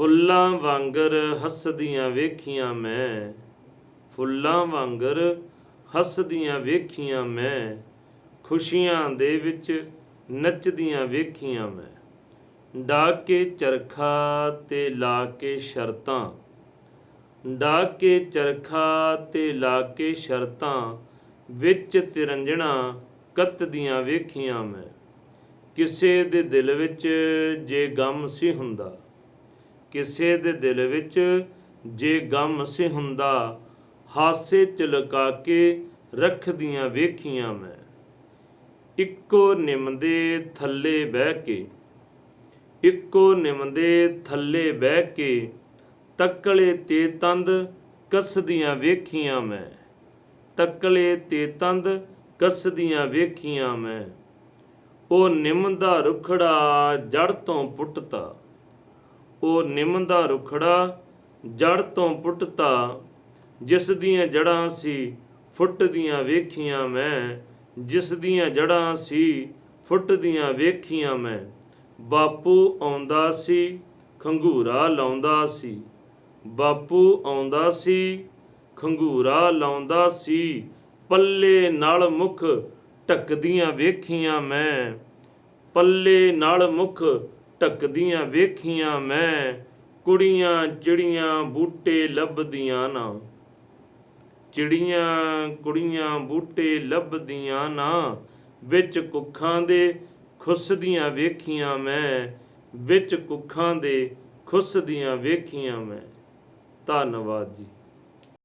ਫੁੱਲਾਂ ਵਾਂਗਰ ਹੱਸਦੀਆਂ ਵੇਖੀਆਂ ਮੈਂ, ਫੁੱਲਾਂ ਵਾਂਗਰ ਹੱਸਦੀਆਂ ਵੇਖੀਆਂ ਮੈਂ, ਖੁਸ਼ੀਆਂ ਦੇ ਵਿੱਚ ਨੱਚਦੀਆਂ ਵੇਖੀਆਂ ਮੈਂ। ਡਾ ਕੇ ਚਰਖਾ ਤੇ ਲਾ ਕੇ ਸ਼ਰਤਾਂ ਡਾ ਕੇ ਚਰਖਾ ਤੇ ਲਾ ਕੇ ਸ਼ਰਤਾਂ ਵਿੱਚ ਤਿਰੰਜਣਾ ਕੱਤਦੀਆਂ ਵੇਖੀਆਂ ਮੈਂ। ਕਿਸੇ ਦੇ ਦਿਲ ਵਿੱਚ ਜੇ ਗਮ ਸੀ ਹੁੰਦਾ ਕਿਸੇ ਦੇ ਦਿਲ ਵਿੱਚ ਜੇ ਗਮ ਸੀ ਹੁੰਦਾ, ਹਾਸੇ ਚ ਲੁਕਾ ਕੇ ਰੱਖਦੀਆਂ ਵੇਖੀਆਂ ਮੈਂ। ਇੱਕੋ ਨਿੰਮ ਦੇ ਥੱਲੇ ਬਹਿ ਕੇ, ਇੱਕੋ ਨਿੰਮ ਦੇ ਥੱਲੇ ਬਹਿ ਕੇ, ਤੱਕਲੇ ਤੇ ਤੰਦ ਕੱਸਦੀਆਂ ਵੇਖੀਆਂ ਮੈਂ। ਤੱਕਲੇ ਤੇ ਤੰਦ ਕੱਸਦੀਆਂ ਵੇਖੀਆਂ ਮੈਂ। ਉਹ ਨਿੰਮ ਦਾ ਰੁਖੜਾ ਜੜ ਤੋਂ ਪੁੱਟਤਾ। ਉਹ ਨਿੰਮ ਦਾ ਰੁਖੜਾ ਜੜ ਤੋਂ ਪੁੱਟਤਾ, ਜਿਸ ਦੀਆਂ ਜੜਾਂ ਸੀ ਫੁੱਟਦੀਆਂ ਵੇਖੀਆਂ ਮੈਂ, ਜਿਸ ਦੀਆਂ ਜੜਾਂ ਸੀ ਫੁੱਟਦੀਆਂ ਵੇਖੀਆਂ ਮੈਂ। ਬਾਪੂ ਆਉਂਦਾ ਸੀ, ਖੰਗੂਰਾ ਲਾਉਂਦਾ ਸੀ। ਬਾਪੂ ਆਉਂਦਾ ਸੀ, ਖੰਗੂਰਾ ਲਾਉਂਦਾ ਸੀ, ਪੱਲੇ ਨਾਲ ਮੁਖ ਢੱਕਦੀਆਂ ਵੇਖੀਆਂ ਮੈਂ। ਪੱਲੇ ਨਾਲ ਮੁਖ ਢੱਕਦੀਆਂ ਵੇਖੀਆਂ ਮੈਂ, ਕੁੜੀਆਂ ਚਿੜੀਆਂ ਬੂਟੇ ਲੱਭਦੀਆਂ ਨਾ। ਚਿੜੀਆਂ ਕੁੜੀਆਂ ਬੂਟੇ ਲੱਭਦੀਆਂ ਨਾ, ਵਿੱਚ ਕੁੱਖਾਂ ਦੇ ਖੁੱਸਦੀਆਂ ਵੇਖੀਆਂ ਮੈਂ, ਵਿੱਚ ਕੁੱਖਾਂ ਦੇ ਖੁੱਸਦੀਆਂ ਵੇਖੀਆਂ ਮੈਂ। ਧੰਨਵਾਦ ਜੀ।